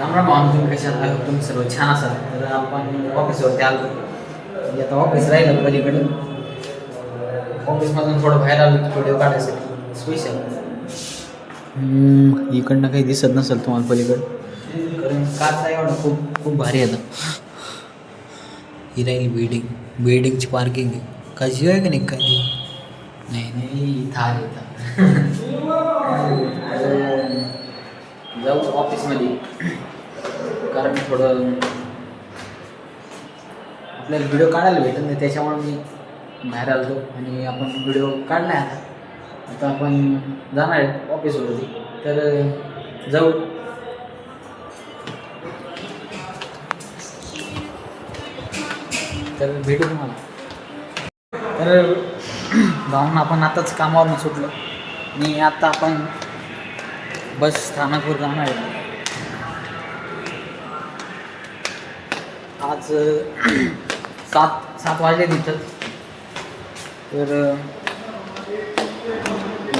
राम राम भावना तुम्ही कशा आहात? तुम्ही सर्व छान असाल. तर आपण ऑफिसवरती आलो. म्हणजे आता ऑफिस राहिलं पलीकडे. ऑफिसमधून थोडं बाहेर आलो व्हिडिओ काढायसाठी. स्पेशल इकडनं काही दिसत नसेल तुम्हाला पलीकडं. कारण कारचा एवढा खूप खूप भारी येतं ही राहील बिल्डिंग बिल्डिंगची पार्किंग आहे. कशी आहे का नाही काय नाही नाही थार येतं जाऊ ऑफिसमध्ये कारण थोडं आपल्याला व्हिडिओ काढायला भेटत नाही त्याच्यामुळे मी बाहेर आलो आणि आपण व्हिडिओ काढणार आता. आता आपण जाणार आहे ऑफिसवरती तर जाऊ. तर भेटू तुम्हाला. तर जाऊन आपण आताच कामावरून सुटलो. आणि आता आपण बस स्थानकवर जाणार आहे. आज सात सात वाजले तिथं. तर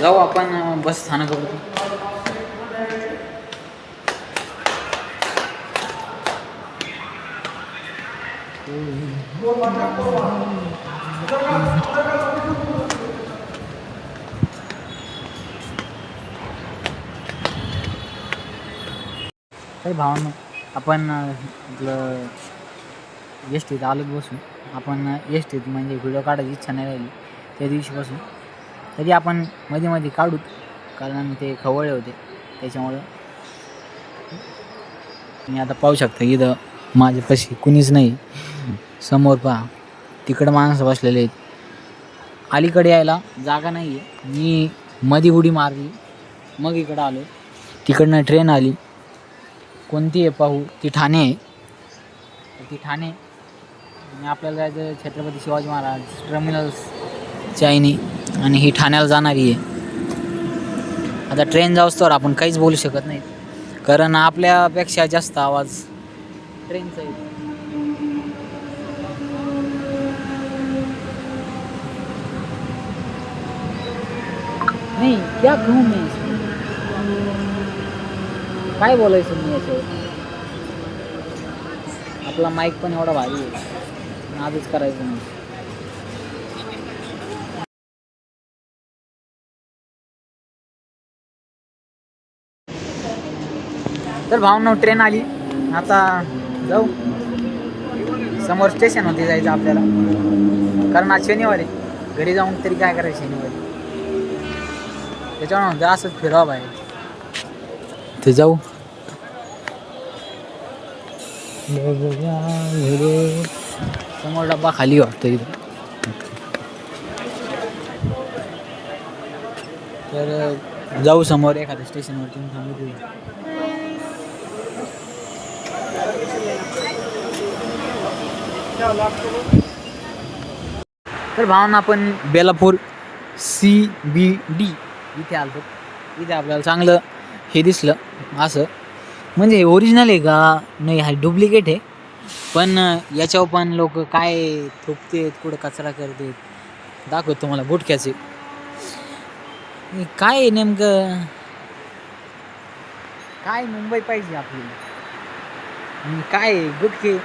जाऊ आपण बस स्थानकावरती. काही भावना आपण आपलं एस टीत आलोच बसून. आपण एस टीत म्हणजे व्हिडिओ काढायची इच्छा नाही राहिली. त्या दिवशीपासून तरी आपण मध्ये मध्ये काढूत कारण ते खवळे होते. त्याच्यामुळं. मी आता पाहू शकता इथं माझ्यापाशी कुणीच नाही. समोर पहा. तिकडं माणसं बसलेले आहेत. अलीकडे यायला जागा नाही आहे मी मध्ये उडी मारली. मग इकडं आलो. तिकडनं ट्रेन आली. कोणती आहे पाहू? ती ठाणे आहे. ती ठाणे. आणि आपल्याला जायचं छत्रपती शिवाजी महाराज टर्मिनल्स चायनी आणि ही ठाण्याला जाणारी आहे. आता ट्रेन जाऊस तर आपण काहीच बोलू शकत नाही. कारण आपल्यापेक्षा जास्त आवाज ट्रेनचा येतो. नाही क्या कहूँ मी काय बोलायचं मी याच्यावर? आपला माईक पण एवढा भारी आहे. आजच करायचं नाही तर भावना ट्रेन आली. आता जाऊ. समोर स्टेशन होते जायचं आपल्याला. कारण आज शनिवार आहे. घरी जाऊन तरी काय करायचं शनिवारी? त्याच्यावर म्हणतो असंच फिरावं बाहेर. ते जाऊ. समोर डब्बा खाली वाटतो इथं. तर जाऊ समोर एखाद्या स्टेशनवरती थांबू तिथे. तर भावना आपण बेलापूर सी बी डी इथे आलो इथे आपल्याला चांगलं हे दिसलं असं. म्हणजे हे ओरिजिनल आहे का? नाही हा डुप्लिकेट आहे. पण याच्यावर पण लोक काय थुकतेत कुठं कचरा करतेत दाखवत तुम्हाला गुटख्याचे. काय आहे नेमकं? काय मुंबई पाहिजे आपली? काय आहे? गुटखे?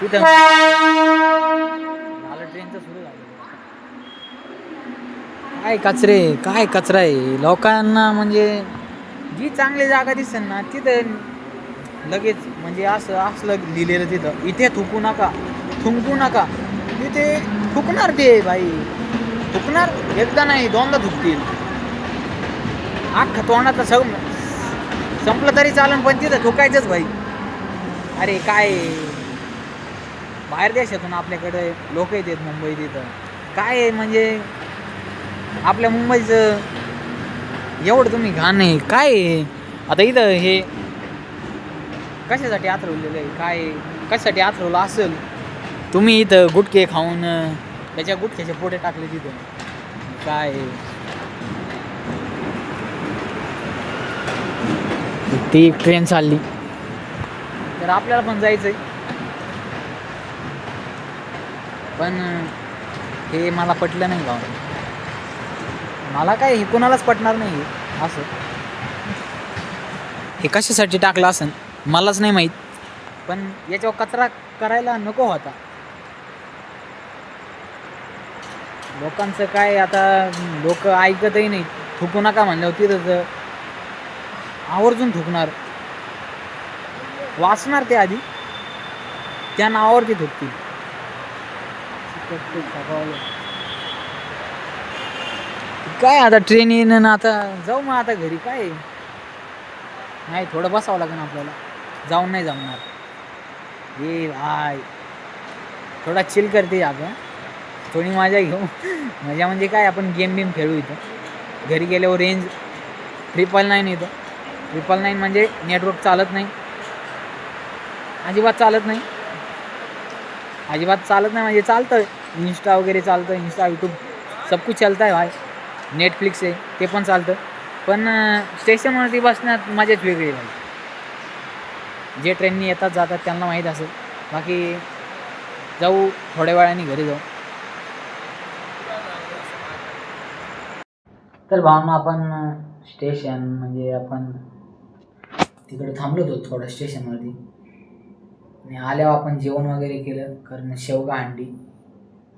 तिथं झालं ट्रेनचं सुरू झालं. काय कचरे काय कचरा आहे? लोकांना म्हणजे जी चांगली जागा दिसेल ना तिथं लगेच म्हणजे असं असलं लिहिलेलं तिथं. इथे थुकू नका. थुंकू नका. तिथे थुकणार ते बाई. थुकणार? एकदा नाही दोनदा थुकतील. अख्खा तोंडातलं सग संपलं तरी चालन पण तिथं थुकायचंच भाई अरे काय? बाहेर देशातून आपल्याकडे लोक येतात मुंबई तिथं. काय आहे म्हणजे? आपल्या मुंबईचं एवढं तुम्ही घाण आहे. काय आहे? आता इथं हे कशासाठी आथरवलेलं आहे? काय? कशासाठी आथरवलं असेल? तुम्ही इथं गुटखे खाऊन त्याच्या गुटख्याचे पोटे टाकले तिथं. काय? ती ट्रेन चालली. तर आपल्याला पण जायचंय. पण हे मला पटलं नाही भाऊ. मला काय हे कोणालाच पटणार नाही असं. हे कशासाठी टाकलं असन? मलाच नाही माहीत. पण याच्यावर कचरा करायला नको होता लोकांचं काय आता लोक ऐकतही नाही थुकू नका म्हणल्यावर तिथं आवर्जून थुकणार. वाचणार ते आधी. त्या नावावरती थुकतील. काय आता ट्रेन येईन ना आता जाऊ मग आता घरी काय? नाही थोडं बसावं लागेल आपल्याला. जाऊन नाही जमणार. ये भाय थोडा चिल करते आपण थोडी मजा घेऊ. मजा म्हणजे काय आपण गेम बिम खेळू इथं. घरी गेल्यावर रेंज ट्रिपल नाईन येतं. ट्रिपल नाईन म्हणजे नेटवर्क चालत नाही. अजिबात चालत नाही. अजिबात चालत नाही म्हणजे चालतं इंस्टा वगैरे चालतं इंस्टा यूट्यूब सब कुछ चालतं आहे भाई. नेटफ्लिक्स आहे ते पण चालतं. पण स्टेशनवरती बसण्यात मजाच वेगळी आहे भाई. जे ट्रेननी येतात जातात त्यांना माहीत असेल. बाकी जाऊ थोड्या वेळाने घरी जाऊ. तर भावना आपण स्टेशन म्हणजे आपण तिकडे थांबलो होतो थोडं स्टेशनवरती आणि आल्यावर आपण जेवण वगैरे केलं कारण शेवगा अंडी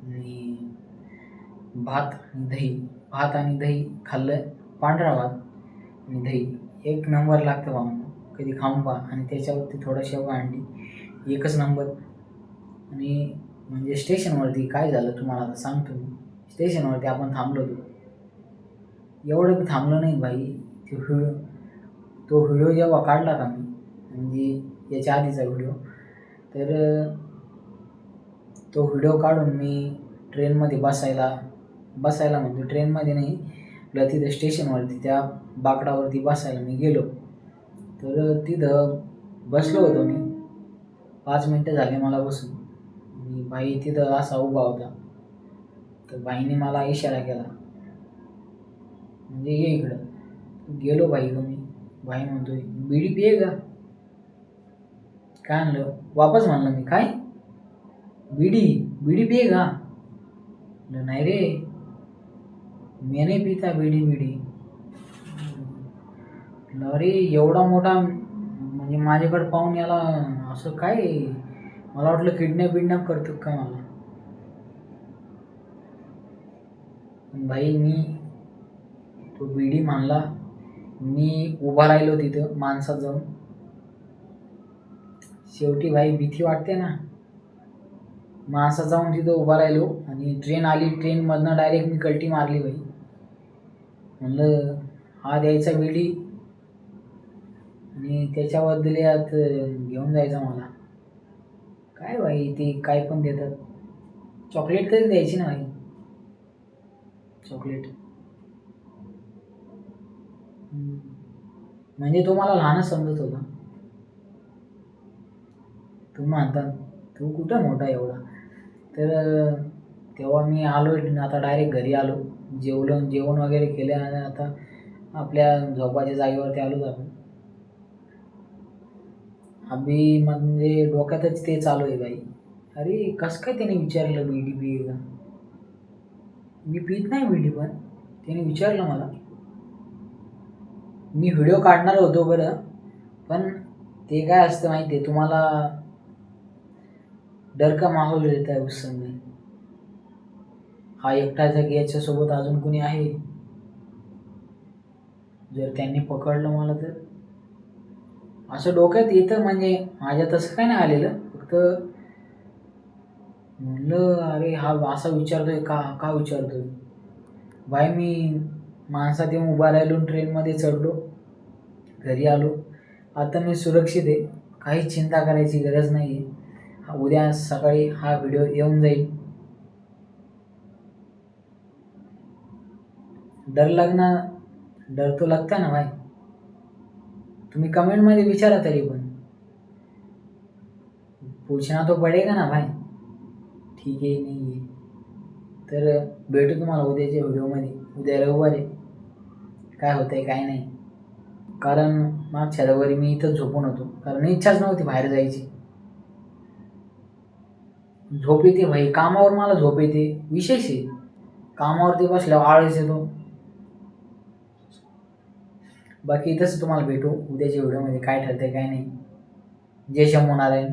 आणि भात आणि दही. भात आणि दही खाल्लं पांढरा भात आणि दही. एक नंबर लागतं भावना कधी खाऊन पहा. आणि त्याच्यावरती थोडं शेवा अंडी एकच नंबर आणि म्हणजे स्टेशनवरती काय झालं तुम्हाला आता सांगतो मी स्टेशनवरती आपण थांबलो होतो. एवढं बी थांबलो नाही भाई. ते व्हिडिओ तो व्हिडिओ जेव्हा काढला का मी म्हणजे याच्या आधीचा व्हिडिओ तर तो व्हिडिओ काढून मी ट्रेनमध्ये बसायला बसायला म्हणजे ट्रेनमध्ये नाही आपल्या तिथं स्टेशनवरती त्या बाकडावरती बसायला मी गेलो. तर तिथं बसलो होतो मी. पाच मिनटं झाले मला बसून. आणि बाई तिथं असा उभा होता. तर बाईने मला इशारा केला. म्हणजे ये इकडं. गेलो बाई ग मी बाई म्हणतोय बिडी पिये का? काय आणलं वापस म्हणलं मी. काय? बिडी बिडी पिये का? नाही रे. मी नाही पिता बिडी बिडी. अरे एवढा मोठा म्हणजे माझ्याकडे पाहून याला असं काय? मला वाटलं किडनॅप बिडनॅप करतो का मला? भाई मी तो बिडी मानला. मी उभा राहिलो तिथं माणसात जाऊन. शेवटी भाई भीती वाटते ना. माणसात जाऊन तिथं उभा राहिलो आणि ट्रेन आली. ट्रेनमधनं डायरेक्ट मी कल्टी मारली भाई. म्हणलं हा द्यायचा बिडी. आणि त्याच्याबद्दल यात घेऊन जायचं मला. काय भाई ते काय पण देतात. चॉकलेट तरी द्यायची ना भाई चॉकलेट. म्हणजे तो मला लहानच समजत होता. तू म्हणता तू कुठं मोठा एवढा? तर तेव्हा मी आलो आता डायरेक्ट घरी आलो. जेवलं जेवण वगैरे केलं आणि आता आपल्या झोपाच्या जागेवरती आलोच आपण. अभि म्हणजे डोक्यातच ते चालू आहे बाई. अरे कसं काय त्याने विचारलं बीडी पी का मी पित नाही बीडी पण. त्याने विचारलं मला. मी व्हिडिओ काढणार होतो बरं पण ते काय असतं माहिती आहे तुम्हाला डर का माहोल रहता है उस समय. हा एकटाचा की याच्यासोबत अजून कोणी आहे? जर त्यांनी पकडलं मला तर. असं डोक्यात येतं म्हणजे माझ्या तसं काय नाही आलेलं. फक्त म्हणलं अरे हा असा विचारतोय का का विचारतोय? बाय मी माणसात येऊन उभा राहिलो ट्रेनमध्ये चढलो. घरी आलो. आता मी सुरक्षित आहे. काही चिंता करायची गरज नाही आहे उद्या सकाळी हा व्हिडिओ येऊन जाईल. डर लगना डर तो लगता ना भाई तुम्ही कमेंटमध्ये विचारा तरी पण. पूछना तो पडेगा ना भाई. ठीक आहे नाही आहे तर भेटू तुम्हाला उद्याच्या व्हिडिओमध्ये उद्या रविवार आहे. काय होतं आहे काय नाही. कारण मागच्या रविवारी मी इथंच झोपून होतो. कारण इच्छाच नव्हती बाहेर जायची. झोप येते भाई. कामावर मला झोप येते. विशेष आहे. कामावरती बसल्यावर आळस येतो. बाकी इथंच तुम्हाला भेटू उद्याच्या व्हिडिओमध्ये काय ठरतंय काय नाही. जय शंभू नारायण